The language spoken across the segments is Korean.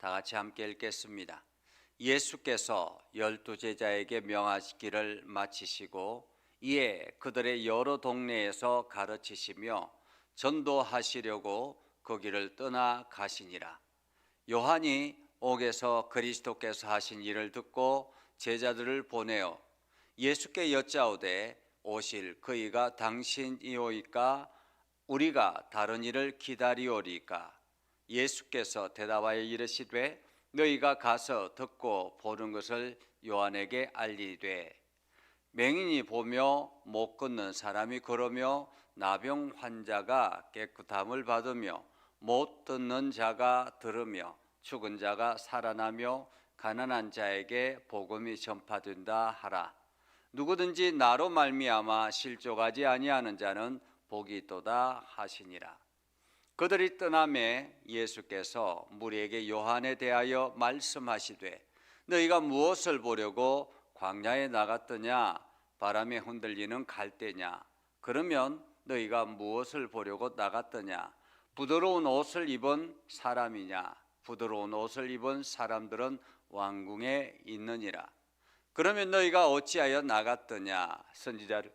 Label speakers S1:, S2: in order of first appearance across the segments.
S1: 다 같이 함께 읽겠습니다. 예수께서 열두 제자에게 명하시기를 마치시고 이에 그들의 여러 동네에서 가르치시며 전도하시려고 거기를 떠나 가시니라. 요한이 옥에서 그리스도께서 하신 일을 듣고 제자들을 보내어 예수께 여짜오되 오실 그이가 당신이오이까 우리가 다른 일을 기다리오리까 예수께서 대답하여 이르시되 너희가 가서 듣고 보는 것을 요한에게 알리되 맹인이 보며 못 걷는 사람이 걸으며 나병 환자가 깨끗함을 받으며 못 듣는 자가 들으며 죽은 자가 살아나며 가난한 자에게 복음이 전파된다 하라. 누구든지 나로 말미암아 실족하지 아니하는 자는 복이 있도다 하시니라 그들이 떠남에 예수께서 무리에게 요한에 대하여 말씀하시되 너희가 무엇을 보려고 광야에 나갔더냐? 바람에 흔들리는 갈대냐? 그러면 너희가 무엇을 보려고 나갔더냐? 부드러운 옷을 입은 사람이냐? 부드러운 옷을 입은 사람들은 왕궁에 있느니라. 그러면 너희가 어찌하여 나갔더냐? 선지자를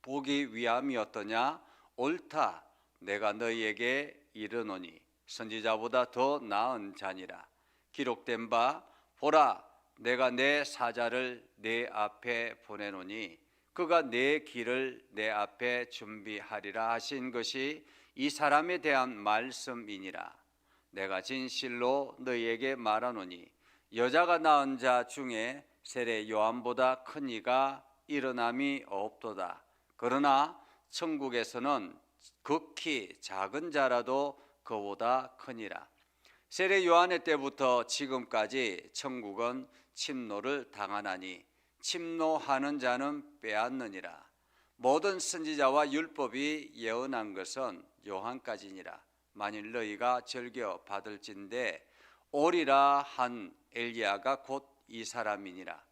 S1: 보기 위함이었더냐? 옳다 내가 너희에게 이르노니 선지자보다 더 나은 자니라. 기록된 바 보라 내가 내 사자를 내 앞에 보내노니 그가 내 길을 내 앞에 준비하리라 하신 것이 이 사람에 대한 말씀이니라. 내가 진실로 너희에게 말하노니 여자가 낳은 자 중에 세례 요한보다 큰 이가 일어남이 없도다. 그러나 천국에서는 극히 작은 자라도 그보다 크니라. 세례 요한의 때부터 지금까지 천국은 침노를 당하나니 침노하는 자는 빼앗느니라. 모든 선지자와 율법이 예언한 것은 요한까지니라. 만일 너희가 즐겨 받을진대 오리라 한 엘리야가 곧 이 사람이니라.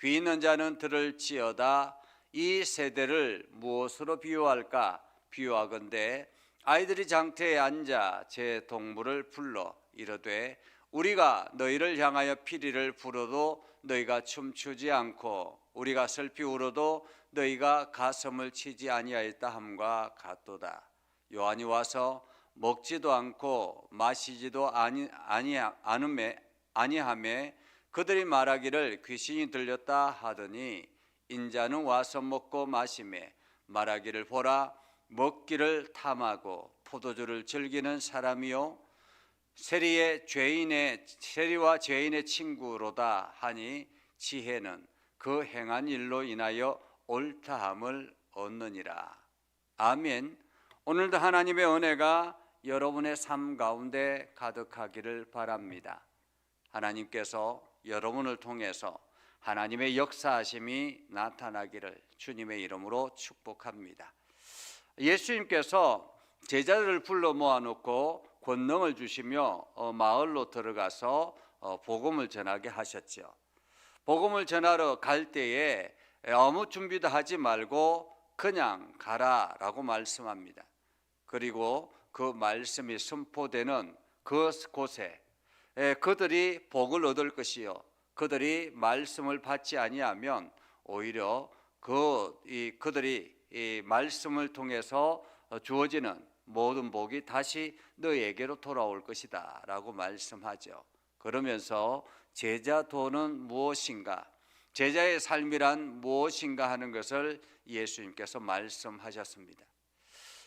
S1: 귀 있는 자는 들을 지어다 이 세대를 무엇으로 비유할까? 비유하건대 아이들이 장터에 앉아 제 동물을 불러 이르되 우리가 너희를 향하여 피리를 불어도 너희가 춤추지 않고 우리가 슬피 울어도 너희가 가슴을 치지 아니하였다 함과 같도다. 요한이 와서 먹지도 않고 마시지도 아니 아니 않음에 아니함에 그들이 말하기를 귀신이 들렸다 하더니 인자는 와서 먹고 마심에 말하기를 보라 먹기를 탐하고 포도주를 즐기는 사람이요 세리의 죄인의 세리와 죄인의 친구로다 하니 지혜는 그 행한 일로 인하여 옳다함을 얻느니라. 아멘. 오늘도 하나님의 은혜가 여러분의 삶 가운데 가득하기를 바랍니다. 하나님께서 여러분을 통해서 하나님의 역사하심이 나타나기를 주님의 이름으로 축복합니다. 예수님께서 제자들을 불러 모아놓고 권능을 주시며 어, 마을로 들어가서 어, 복음을 전하게 하셨죠. 복음을 전하러 갈 때에 아무 준비도 하지 말고 그냥 가라라고 말씀합니다. 그리고 그 말씀이 선포되는 그 곳에 그들이 복을 얻을 것이요 그들이 말씀을 받지 아니하면 오히려 그 이 그들이 이 말씀을 통해서 주어지는 모든 복이 다시 너에게로 돌아올 것이다 라고 말씀하죠. 그러면서 제자도는 무엇인가? 제자의 삶이란 무엇인가 하는 것을 예수님께서 말씀하셨습니다.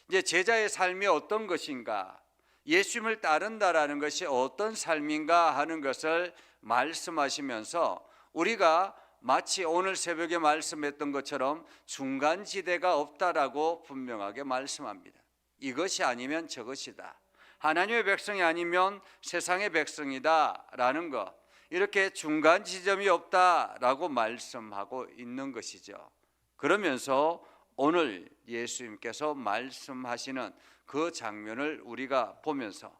S1: 이제 제자의 삶이 어떤 것인가? 예수님을 따른다라는 것이 어떤 삶인가 하는 것을 말씀하시면서 우리가 마치 오늘 새벽에 말씀했던 것처럼 중간 지대가 없다라고 분명하게 말씀합니다. 이것이 아니면 저것이다. 하나님의 백성이 아니면 세상의 백성이다라는 것. 이렇게 중간 지점이 없다라고 말씀하고 있는 것이죠. 그러면서 오늘 예수님께서 말씀하시는 그 장면을 우리가 보면서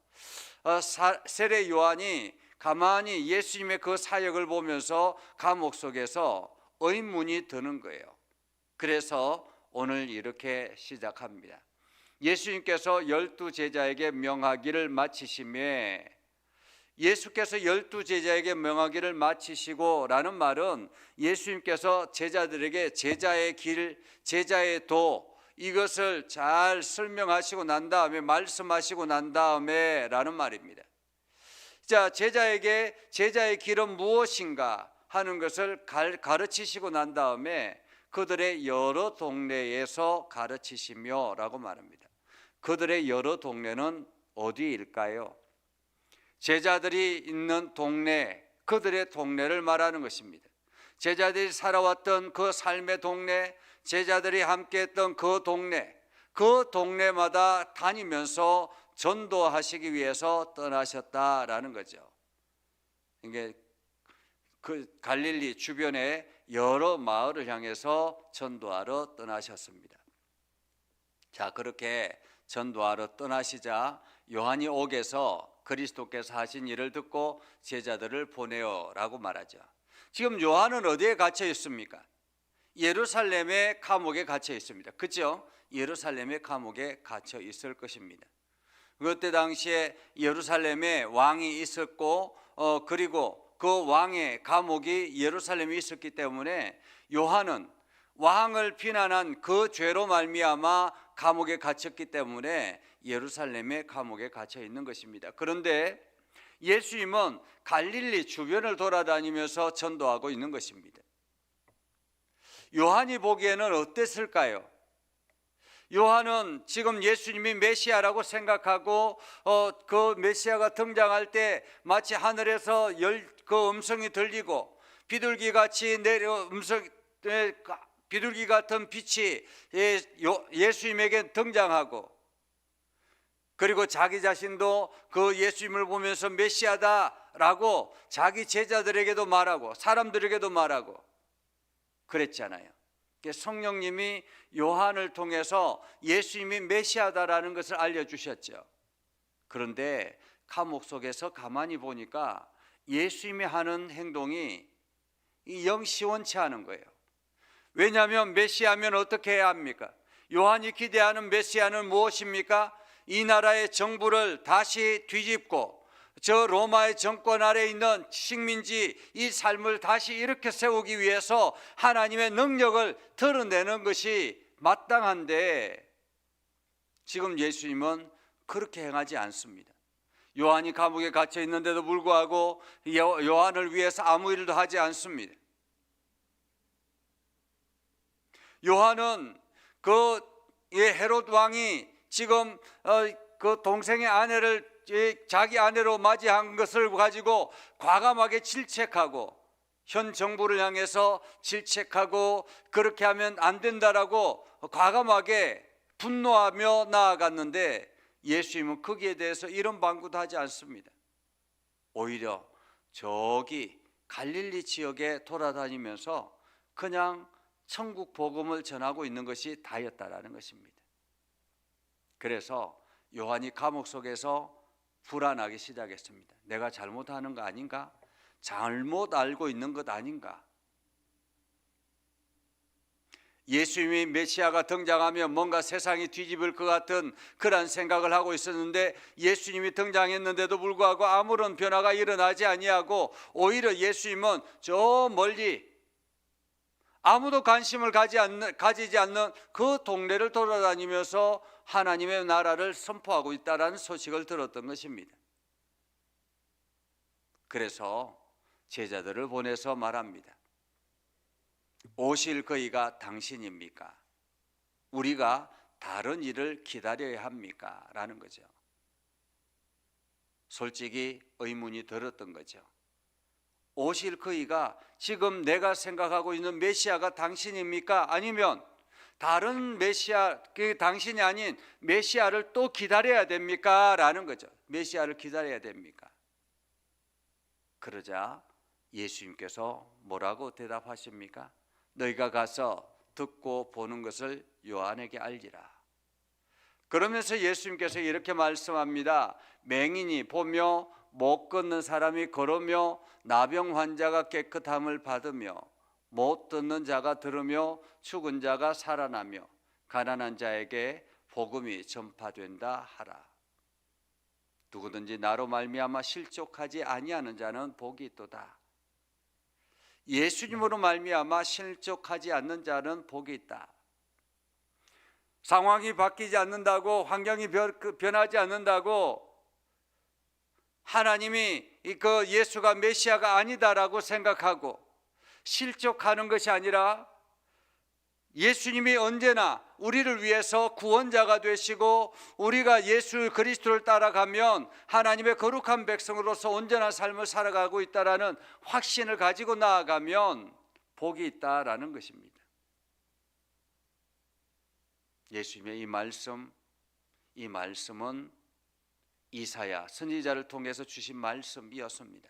S1: 어, 세례 요한이 가만히 예수님의 그 사역을 보면서 감옥 속에서 의문이 드는 거예요. 그래서 오늘 이렇게 시작합니다. 예수님께서 열두 제자에게 명하기를 마치심에 예수께서 열두 제자에게 명하기를 마치시고라는 말은 예수님께서 제자들에게 제자의 길, 제자의 도 이것을 잘 설명하시고 난 다음에 말씀하시고 난 다음에라는 말입니다. 자, 제자에게 제자의 길은 무엇인가 하는 것을 가르치시고 난 다음에 그들의 여러 동네에서 가르치시며 라고 말합니다. 그들의 여러 동네는 어디일까요? 제자들이 있는 동네, 그들의 동네를 말하는 것입니다. 제자들이 살아왔던 그 삶의 동네, 제자들이 함께 했던 그 동네, 그 동네마다 다니면서 전도하시기 위해서 떠나셨다라는 거죠. 이게 그 갈릴리 주변에 여러 마을을 향해서 전도하러 떠나셨습니다. 자, 그렇게 전도하러 떠나시자 요한이 옥에서 그리스도께서 하신 일을 듣고 제자들을 보내어라고 말하죠. 지금 요한은 어디에 갇혀 있습니까? 예루살렘의 감옥에 갇혀 있습니다. 그죠? 예루살렘의 감옥에 갇혀 있을 것입니다. 그때 당시에 예루살렘에 왕이 있었고 어 그리고 그 왕의 감옥이 예루살렘에 있었기 때문에 요한은 왕을 비난한 그 죄로 말미암아 감옥에 갇혔기 때문에 예루살렘의 감옥에 갇혀 있는 것입니다. 그런데 예수님은 갈릴리 주변을 돌아다니면서 전도하고 있는 것입니다. 요한이 보기에는 어땠을까요? 요한은 지금 예수님이 메시아라고 생각하고 어, 그 메시아가 등장할 때 마치 하늘에서 열, 그 음성이 들리고 비둘기 같이 내려 음성 비둘기 같은 빛이 예, 예수님에게 등장하고 그리고 자기 자신도 그 예수님을 보면서 메시아다라고 자기 제자들에게도 말하고 사람들에게도 말하고 그랬잖아요. 성령님이 요한을 통해서 예수님이 메시아다라는 것을 알려주셨죠. 그런데 감옥 속에서 가만히 보니까 예수님이 하는 행동이 영 시원치 않은 거예요. 왜냐하면 메시아면 어떻게 해야 합니까? 요한이 기대하는 메시아는 무엇입니까? 이 나라의 정부를 다시 뒤집고 저 로마의 정권 아래 있는 식민지 이 삶을 다시 이렇게 세우기 위해서 하나님의 능력을 드러내는 것이 마땅한데 지금 예수님은 그렇게 행하지 않습니다. 요한이 감옥에 갇혀 있는데도 불구하고 요한을 위해서 아무 일도 하지 않습니다. 요한은 그 헤롯 왕이 지금 어, 그 동생의 아내를 자기 아내로 맞이한 것을 가지고 과감하게 질책하고 현 정부를 향해서 질책하고 그렇게 하면 안 된다라고 과감하게 분노하며 나아갔는데 예수님은 거기에 대해서 이런 방구도 하지 않습니다. 오히려 저기 갈릴리 지역에 돌아다니면서 그냥 천국 복음을 전하고 있는 것이 다였다라는 것입니다. 그래서 요한이 감옥 속에서 불안하기 시작했습니다. 내가 잘못하는 거 아닌가? 잘못 알고 있는 것 아닌가? 예수님이 메시아가 등장하면 뭔가 세상이 뒤집을 것 같은 그런 생각을 하고 있었는데 예수님이 등장했는데도 불구하고 아무런 변화가 일어나지 아니하고 오히려 예수님은 저 멀리 아무도 관심을 가지 않는, 가지지 않는 그 동네를 돌아다니면서 하나님의 나라를 선포하고 있다라는 소식을 들었던 것입니다. 그래서 제자들을 보내서 말합니다. 오실 그이가 당신입니까? 우리가 다른 일을 기다려야 합니까? 라는 거죠. 솔직히 의문이 들었던 거죠. 오실 그이가 지금 내가 생각하고 있는 메시아가 당신입니까? 아니면 다른 메시아, 그 당신이 아닌 메시아를 또 기다려야 됩니까? 라는 거죠. 메시아를 기다려야 됩니까? 그러자 예수님께서 뭐라고 대답하십니까? 너희가 가서 듣고 보는 것을 요한에게 알리라. 그러면서 예수님께서 이렇게 말씀합니다. 맹인이 보며 못 걷는 사람이 걸으며 나병 환자가 깨끗함을 받으며 못 듣는 자가 들으며 죽은 자가 살아나며 가난한 자에게 복음이 전파된다 하라. 누구든지 나로 말미암아 실족하지 아니하는 자는 복이 있도다. 예수님으로 말미암아 실족하지 않는 자는 복이 있다. 상황이 바뀌지 않는다고 환경이 변- 그 변하지 않는다고 하나님이 이그 예수가 메시아가 아니다라고 생각하고 실족하는 것이 아니라 예수님이 언제나 우리를 위해서 구원자가 되시고 우리가 예수 그리스도를 따라가면 하나님의 거룩한 백성으로서 온전한 삶을 살아가고 있다라는 확신을 가지고 나아가면 복이 있다라는 것입니다. 예수님의 이 말씀 이 말씀은 이사야 선지자를 통해서 주신 말씀이었습니다.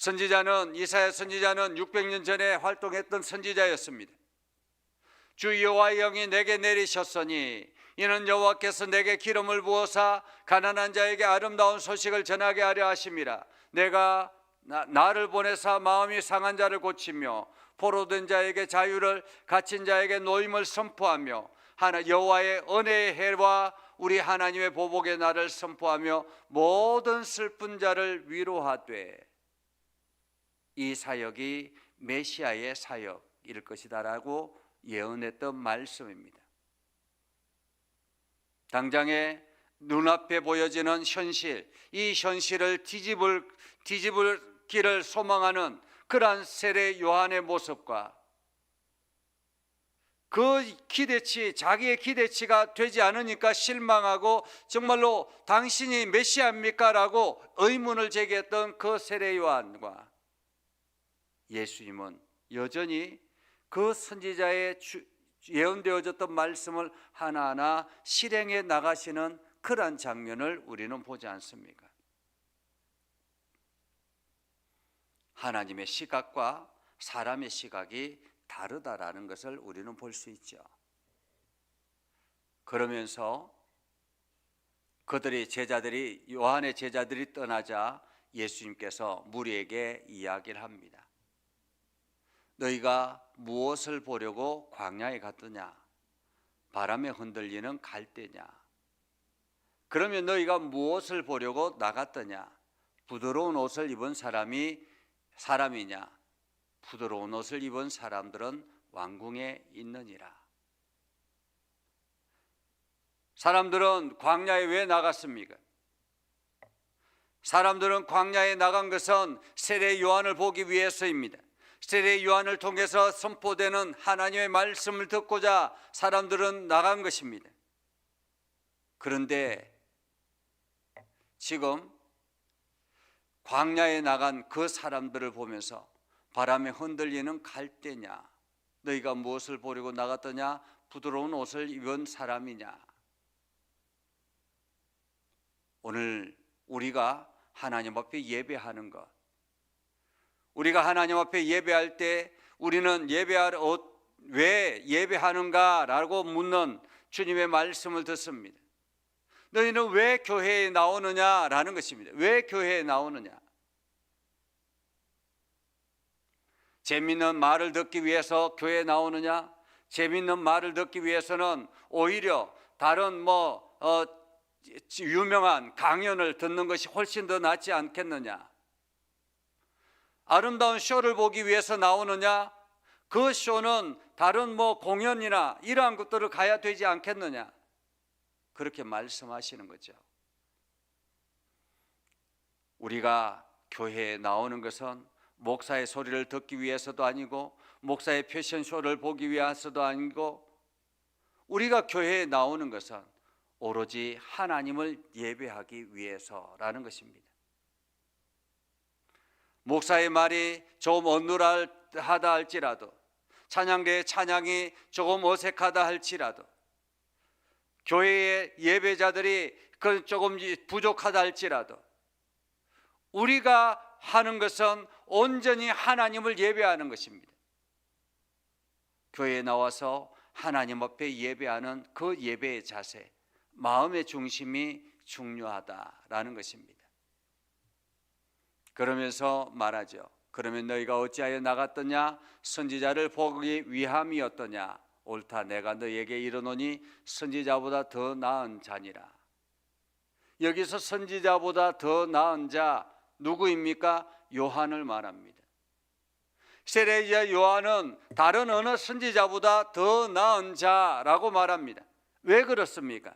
S1: 선지자는 이사야 선지자는 600년 전에 활동했던 선지자였습니다. 주 여호와의 영이 내게 내리셨으니 이는 여호와께서 내게 기름을 부어사 가난한 자에게 아름다운 소식을 전하게 하려 하심이라 내가 나, 나를 보내사 마음이 상한 자를 고치며 포로된 자에게 자유를 갇힌 자에게 노임을 선포하며 하나 여호와의 은혜의 해와 우리 하나님의 보복의 날을 선포하며 모든 슬픈 자를 위로하되 이 사역이 메시아의 사역일 것이다라고 예언했던 말씀입니다. 당장에 눈앞에 보여지는 현실, 이 현실을 뒤집을 뒤집을 길을 소망하는 그러한 세례 요한의 모습과 그 기대치, 자기의 기대치가 되지 않으니까 실망하고 정말로 당신이 메시아입니까? 라고 의문을 제기했던 그 세례 요한과 예수님은 여전히 그 선지자의 주- 예언되어졌던 말씀을 하나하나 실행해 나가시는 그러한 장면을 우리는 보지 않습니까? 하나님의 시각과 사람의 시각이 다르다라는 것을 우리는 볼 수 있죠. 그러면서 그들이 제자들이 요한의 제자들이 떠나자 예수님께서 무리에게 이야기를 합니다. 너희가 무엇을 보려고 광야에 갔더냐? 바람에 흔들리는 갈대냐? 그러면 너희가 무엇을 보려고 나갔더냐? 부드러운 옷을 입은 사람이 사람이냐? 부드러운 옷을 입은 사람들은 왕궁에 있느니라. 사람들은 광야에 왜 나갔습니까? 사람들은 광야에 나간 것은 세례 요한을 보기 위해서입니다. 세례 요한을 통해서 선포되는 하나님의 말씀을 듣고자 사람들은 나간 것입니다. 그런데 지금 광야에 나간 그 사람들을 보면서 바람에 흔들리는 갈대냐 너희가 무엇을 보려고 나갔더냐 부드러운 옷을 입은 사람이냐 오늘 우리가 하나님 앞에 예배하는 것 우리가 하나님 앞에 예배할 때 우리는 예배할 옷왜 예배하는가라고 묻는 주님의 말씀을 듣습니다. 너희는 왜 교회에 나오느냐라는 것입니다. 왜 교회에 나오느냐? 재밌는 말을 듣기 위해서 교회에 나오느냐? 재밌는 말을 듣기 위해서는 오히려 다른 뭐 어, 유명한 강연을 듣는 것이 훨씬 더 낫지 않겠느냐? 아름다운 쇼를 보기 위해서 나오느냐? 그 쇼는 다른 뭐 공연이나 이러한 것들을 가야 되지 않겠느냐? 그렇게 말씀하시는 거죠. 우리가 교회에 나오는 것은 목사의 소리를 듣기 위해서도 아니고 목사의 패션쇼를 보기 위해서도 아니고 우리가 교회에 나오는 것은 오로지 하나님을 예배하기 위해서라는 것입니다. 목사의 말이 조금 어눌하다 할지라도 찬양대의 찬양이 조금 어색하다 할지라도 교회의 예배자들이 그 조금 부족하다 할지라도 우리가 하는 것은 온전히 하나님을 예배하는 것입니다. 교회에 나와서 하나님 앞에 예배하는 그 예배의 자세, 마음의 중심이 중요하다라는 것입니다. 그러면서 말하죠. 그러면 너희가 어찌하여 나갔더냐? 선지자를 보기 위함이었더냐? 옳다 내가 너희에게 이르노니 선지자보다 더 나은 자니라. 여기서 선지자보다 더 나은 자 누구입니까? 요한을 말합니다. 세례자 요한은 다른 어느 선지자보다 더 나은 자라고 말합니다. 왜 그렇습니까?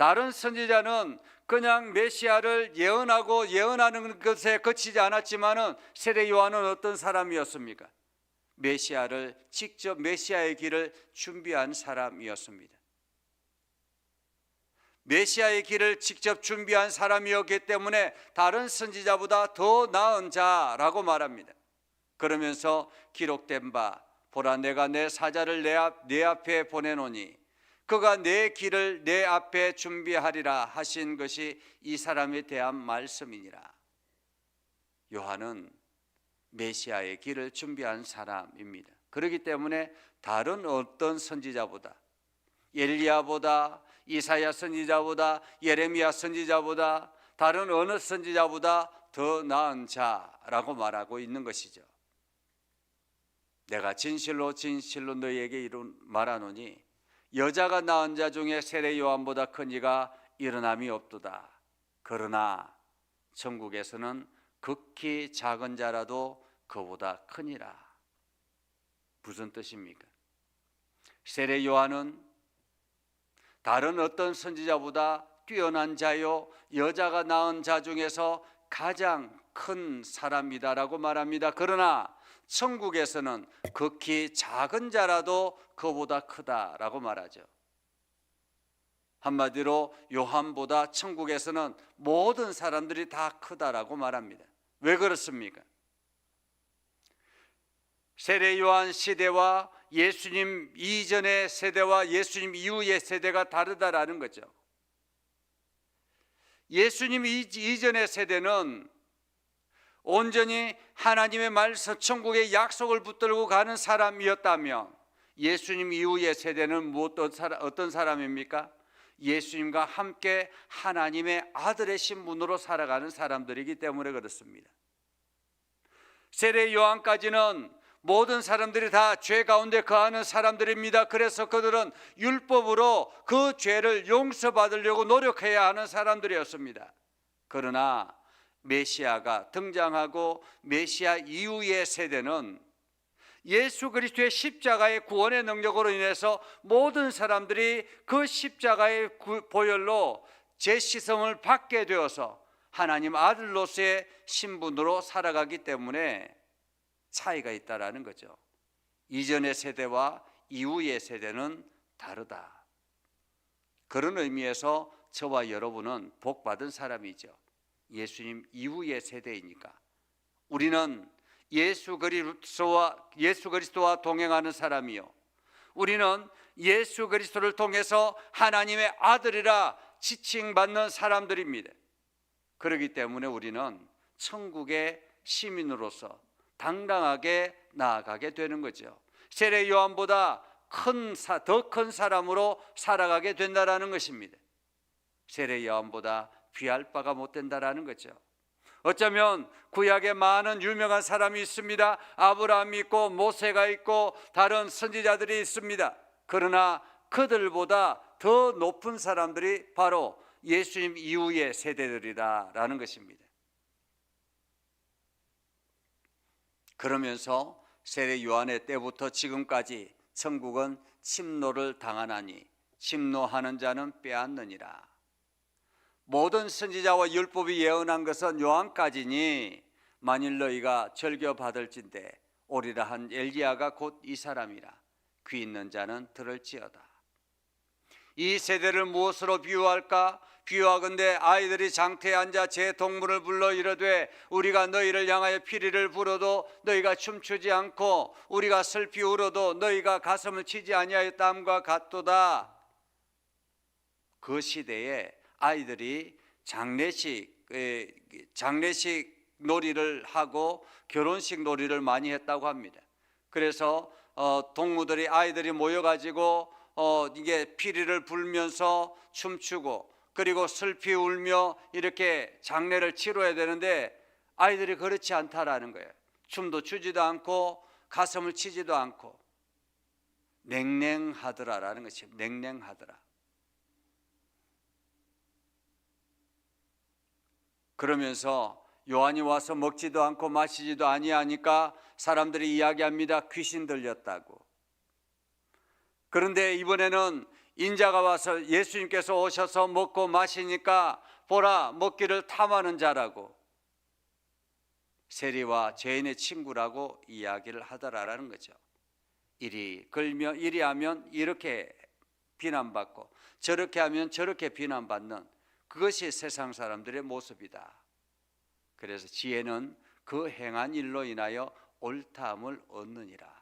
S1: 다른 선지자는 그냥 메시아를 예언하고 예언하는 것에 그치지 않았지만은 세례 요한은 어떤 사람이었습니까? 메시아를 직접 메시아의 길을 준비한 사람이었습니다. 메시아의 길을 직접 준비한 사람이었기 때문에 다른 선지자보다 더 나은 자라고 말합니다. 그러면서 기록된 바 보라 내가 내 사자를 내, 앞, 내 앞에 보내노니 그가 내 길을 내 앞에 준비하리라 하신 것이 이 사람에 대한 말씀이니라. 요한은 메시아의 길을 준비한 사람입니다. 그렇기 때문에 다른 어떤 선지자보다 엘리야보다 이사야 선지자보다 예레미야 선지자보다 다른 어느 선지자보다 더 나은 자라고 말하고 있는 것이죠. 내가 진실로 진실로 너희에게 이룬 말하노니 여자가 낳은 자 중에 세례 요한보다 큰 이가 일어남이 없도다. 그러나 천국에서는 극히 작은 자라도 그보다 크니라. 무슨 뜻입니까? 세례 요한은 다른 어떤 선지자보다 뛰어난 자요 여자가 낳은 자 중에서 가장 큰 사람이다라고 말합니다. 그러나 천국에서는 극히 작은 자라도 그보다 크다라고 말하죠. 한마디로 요한보다 천국에서는 모든 사람들이 다 크다라고 말합니다. 왜 그렇습니까? 세례 요한 시대와 예수님 이전의 세대와 예수님 이후의 세대가 다르다라는 거죠. 예수님 이전의 세대는 온전히 하나님의 말씀 천국의 약속을 붙들고 가는 사람이었다면 예수님 이후의 세대는 어떤 사람입니까? 예수님과 함께 하나님의 아들의 신분으로 살아가는 사람들이기 때문에 그렇습니다. 세례 요한까지는 모든 사람들이 다 죄 가운데 거하는 사람들입니다. 그래서 그들은 율법으로 그 죄를 용서받으려고 노력해야 하는 사람들이었습니다. 그러나 메시아가 등장하고 메시아 이후의 세대는 예수 그리스도의 십자가의 구원의 능력으로 인해서 모든 사람들이 그 십자가의 보혈로 제 시성을 받게 되어서 하나님 아들로서의 신분으로 살아가기 때문에 차이가 있다라는 거죠. 이전의 세대와 이후의 세대는 다르다. 그런 의미에서 저와 여러분은 복 받은 사람이죠. 예수님 이후의 세대이니까. 우리는 예수 그리스도와 예수 그리스도와 동행하는 사람이요. 우리는 예수 그리스도를 통해서 하나님의 아들이라 지칭받는 사람들입니다. 그렇기 때문에 우리는 천국의 시민으로서 당당하게 나아가게 되는 거죠. 세례 요한보다 큰 더 큰 사람으로 살아가게 된다라는 것입니다. 세례 요한보다 귀할 바가 못 된다라는 거죠. 어쩌면 구약에 많은 유명한 사람이 있습니다. 아브라함이 있고 모세가 있고 다른 선지자들이 있습니다. 그러나 그들보다 더 높은 사람들이 바로 예수님 이후의 세대들이다라는 것입니다. 그러면서 세례 요한의 때부터 지금까지 천국은 침노를 당하나니 침노하는 자는 빼앗느니라. 모든 선지자와 율법이 예언한 것은 요한까지니 만일 너희가 절겨 받을진대 오리라 한 엘리야가 곧 이 사람이라 귀 있는 자는 들을지어다. 이 세대를 무엇으로 비유할까? 비유하건대 아이들이 장태에 앉아 제 동물을 불러 이르되 우리가 너희를 향하여 피리를 불어도 너희가 춤추지 않고 우리가 슬피 울어도 너희가 가슴을 치지 아니하였다함과 같도다. 그 시대에 아이들이 장례식 장례식 놀이를 하고 결혼식 놀이를 많이 했다고 합니다. 그래서 어, 동무들이 아이들이 모여가지고 어, 이게 피리를 불면서 춤추고 그리고 슬피 울며 이렇게 장례를 치러야 되는데 아이들이 그렇지 않다라는 거예요. 춤도 추지도 않고 가슴을 치지도 않고 냉랭하더라라는 것이 냉랭하더라. 그러면서 요한이 와서 먹지도 않고 마시지도 아니하니까 사람들이 이야기합니다. 귀신 들렸다고. 그런데 이번에는 인자가 와서 예수님께서 오셔서 먹고 마시니까 보라 먹기를 탐하는 자라고 세리와 죄인의 친구라고 이야기를 하더라라는 거죠. 이리 걸며 이리 하면 이렇게 비난받고 저렇게 하면 저렇게 비난받는 그것이 세상 사람들의 모습이다. 그래서 지혜는 그 행한 일로 인하여 옳다함을 얻느니라.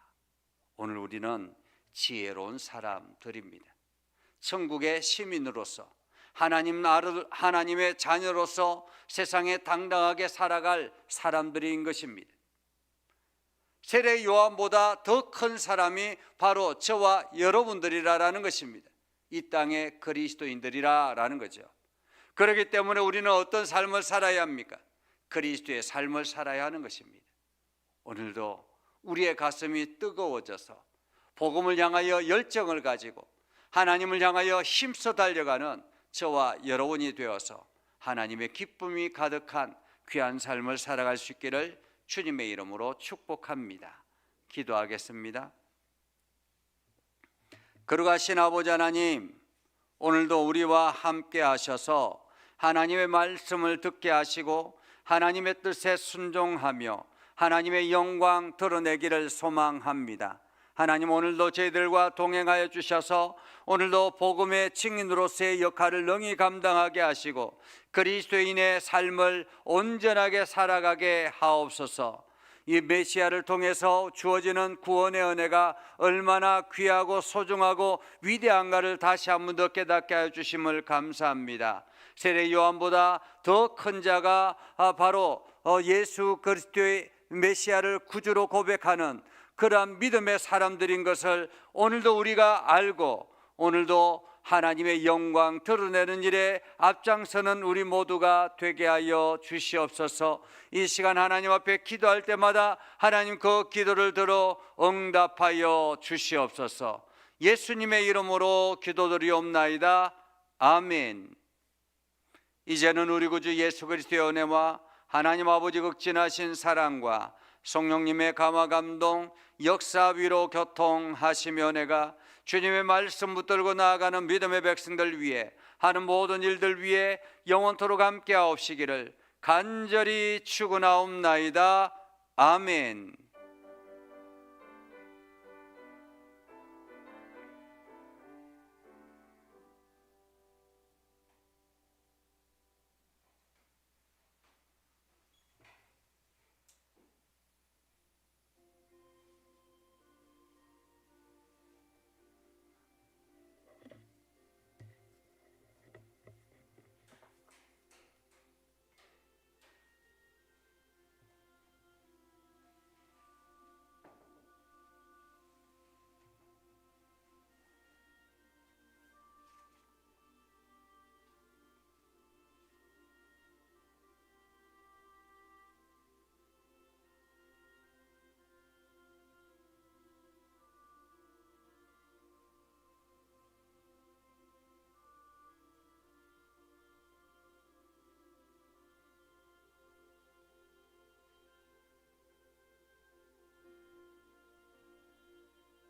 S1: 오늘 우리는 지혜로운 사람들입니다. 천국의 시민으로서 하나님 나를 하나님의 자녀로서 세상에 당당하게 살아갈 사람들인 것입니다. 세례 요한보다 더 큰 사람이 바로 저와 여러분들이라라는 것입니다. 이 땅의 그리스도인들이라라는 거죠. 그렇기 때문에 우리는 어떤 삶을 살아야 합니까? 그리스도의 삶을 살아야 하는 것입니다. 오늘도 우리의 가슴이 뜨거워져서 복음을 향하여 열정을 가지고 하나님을 향하여 힘써 달려가는 저와 여러분이 되어서 하나님의 기쁨이 가득한 귀한 삶을 살아갈 수 있기를 주님의 이름으로 축복합니다. 기도하겠습니다. 거룩하신 아버지 하나님, 오늘도 우리와 함께 하셔서 하나님의 말씀을 듣게 하시고 하나님의 뜻에 순종하며 하나님의 영광 드러내기를 소망합니다. 하나님 오늘도 저희들과 동행하여 주셔서 오늘도 복음의 증인으로서의 역할을 능히 감당하게 하시고 그리스도인의 삶을 온전하게 살아가게 하옵소서. 이 메시아를 통해서 주어지는 구원의 은혜가 얼마나 귀하고 소중하고 위대한가를 다시 한 번 더 깨닫게 하여 주심을 감사합니다. 세례 요한보다 더 큰 자가 아, 바로 어, 예수 그리스도의 메시아를 구주로 고백하는 그러한 믿음의 사람들인 것을 오늘도 우리가 알고 오늘도 하나님의 영광 드러내는 일에 앞장서는 우리 모두가 되게 하여 주시옵소서. 이 시간 하나님 앞에 기도할 때마다 하나님 그 기도를 들어 응답하여 주시옵소서. 예수님의 이름으로 기도드리옵나이다. 아멘. 이제는 우리 구주 예수 그리스도의 은혜와 하나님 아버지 극진하신 사랑과 성령님의 감화 감동 역사 위로 교통하시며 내가 주님의 말씀 붙들고 나아가는 믿음의 백성들 위해 하는 모든 일들 위해 영원토록 함께 하옵시기를 간절히 축원하옵나이다. 아멘.